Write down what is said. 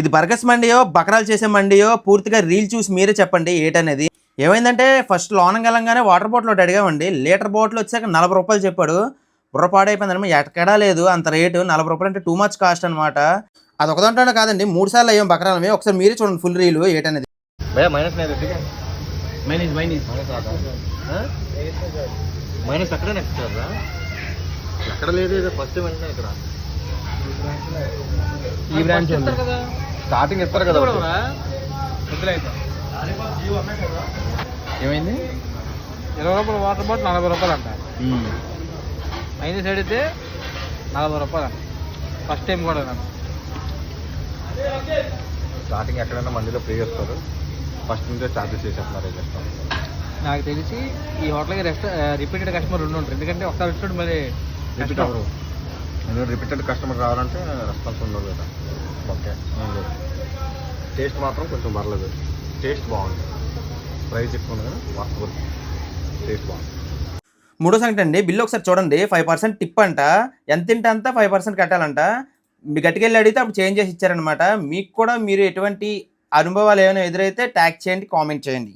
ఇది బర్గస్ మండియో బకరాలు చేసే మండియో పూర్తిగా రీల్ చూసి మీరే చెప్పండి ఏటనేది. ఏమైందంటే ఫస్ట్ లోనం గలంగానే వాటర్ బాటిల్ ఒకటి అడిగామండి. లీటర్ బాటిల్ వచ్చాక నలభై రూపాయలు చెప్పాడు. బుర్ర పాడైపోయిందనమా ఎక్కడా లేదు అంత రేటు నలభై రూపాయలు అంటే టూ మచ్ కాస్ట్ అనమాట అది ఒకదంటాను కాదండి మూడు సార్లు అయ్యాం బకరాలమే ఒకసారి మీరే చూడండి ఫుల్ రీలు ఏటనేది. అనేది ఈ బ్రాంచ్ ఉంది. స్టార్టింగ్ ఇస్తారు కదా ఏమైంది? ఇరవై రూపాయల వాటర్ బాటిల్ నలభై రూపాయలు అంట. మైనస్ అడిగితే నలభై రూపాయలు అంట. ఫస్ట్ టైం కూడా నాకు. స్టార్టింగ్ ఎక్కడైనా మందిలో పే చేస్తారు. ఫస్ట్ నుంచే ఛార్జెస్ చేసేస్తున్నారు చేస్తాం నాకు తెలిసి ఈ హోటల్కి రెస్ట్ రిపీటెడ్ కస్టమర్ ఉండి ఉంటారు. ఎందుకంటే ఒకసారి వచ్చినప్పుడు మరి రిపీట్ అవ్వరు. రిపీటెడ్ కస్టమర్ రావాలంటే రెస్పాన్స్ ఉండదు కదా. ఓకే టేస్ట్ మాత్రం కొంచెం పర్లేదు. టేస్ట్ బాగుంది. ప్రైస్ ఎక్కువ వర్తబుల్ టేస్ట్ బాగుంది. మూడో సంగతి అండి బిల్లు ఒకసారి చూడండి. ఫైవ్ పర్సెంట్ టిప్ అంట. ఎంత తింటే అంత ఫైవ్ పర్సెంట్ కట్టాలంట. మీ గట్టికెళ్ళి అడిగితే అప్పుడు చేంజ్ చేసి ఇచ్చారనమాట మీకు కూడా మీరు ఎటువంటి అనుభవాలు ఏమైనా ఎదురైతే ట్యాగ్ చేయండి కామెంట్ చేయండి.